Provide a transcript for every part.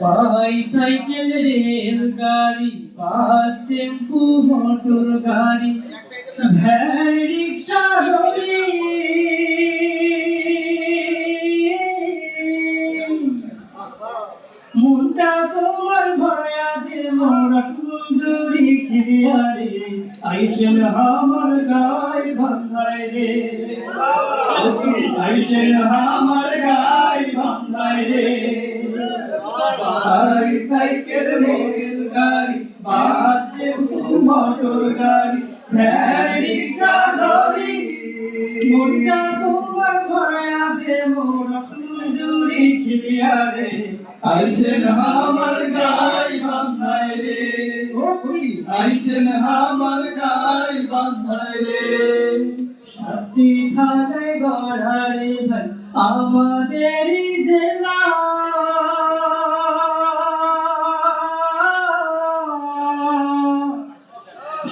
পাই cycle rail গাড়ি bus, tempo, motor গাড়ি, van, rickshaw, lorry. মনটা তোমার ভরা দে মোরা সুন্দরী। আইসেন আমার গায় বান্ধায় রে। আইসেন আমার গায় বান্ধায় রে। সাইকেল রেল গাড়ি, বাস মোটর গাড়ি ভ্যান তোমার ভরা মোরা সুন্দরী ছিয়ারে আইছেন আমার গাই বান্ধায় রে। আইছেন আমার গাই বান্ধায় রে সাতটি থানায় গড়ারে ভাই আমাদেরই জেলা।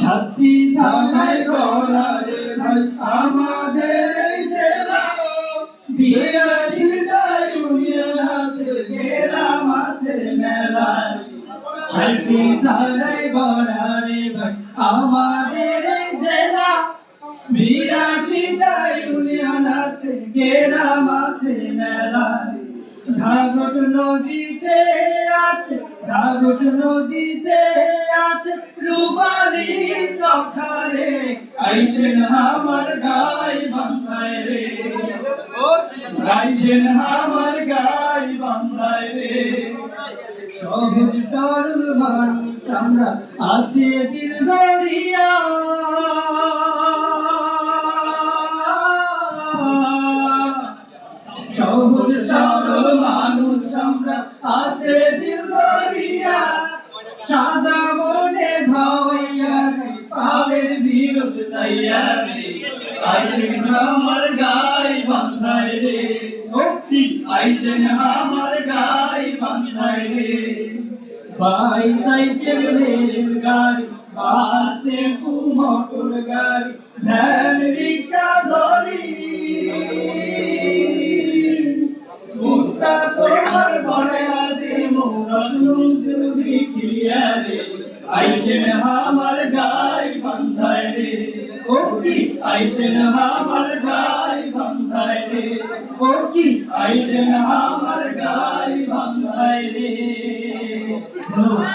সাতটি থানায় থানায় ভাই আমাদের সাতটি থানায় গড়ারে ভাই, আমাদের জেলা। বিরাশিটা ইউনিয়ন আছে, গেরাম আছে, মেলায়। ঘাগট নদীতে আছে ঘাগট নদীতে আছে, রুবালি সখারে আইসেন আমার গাই বান্ধায় রে। আইসেন আমার গাই বান্ধায় রে। সহজ সরল মানুষ আমরা আছে দিল দরিয়া সহজ সরল মানুষ আমরা আছে দিল দরিয়া সাদা মনে ভাইয়া পালের বিরোধ তাইয়া রে। আইসেন আমার গাই বান্ধায় রে কি আইসেন আমার রে বাই সাইকেল রেল গাড়ি, বাস মোটর গাড়ি ভ্যান রিক্সা সুন্দরী খিলিয়ারে আইসেন আমার গাই বান্ধায় রে। ও কি? আইসেন আমার গাই বান্ধায় রে। ও কি? আইসেন আমার গাই বান্ধায় রে। Oh.